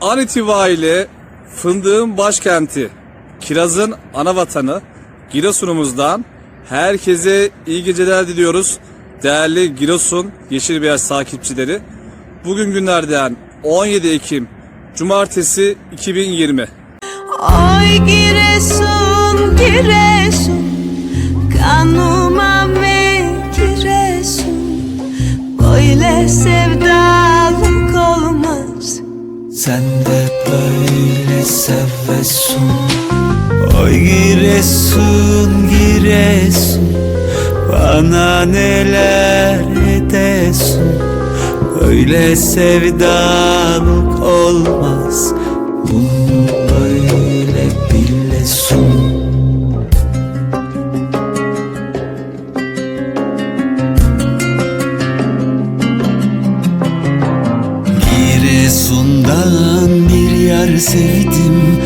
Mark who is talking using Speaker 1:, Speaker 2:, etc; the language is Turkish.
Speaker 1: An itibariyle fındığın başkenti, kirazın ana vatanı Giresun'umuzdan herkese iyi geceler diliyoruz. Değerli Giresun Yeşil Beyaz takipçileri. Bugün günlerden 17 Ekim Cumartesi 2020.
Speaker 2: Oy Giresun, Giresun Kanıma ve Giresun Böyle olmaz
Speaker 3: Sen de böyle sevesun. Oy Giresun Giresun. Bana neler edesun. Böyle sevdalık olmaz. Bunu böyle bilesun Giresun'dan bir yer sevdim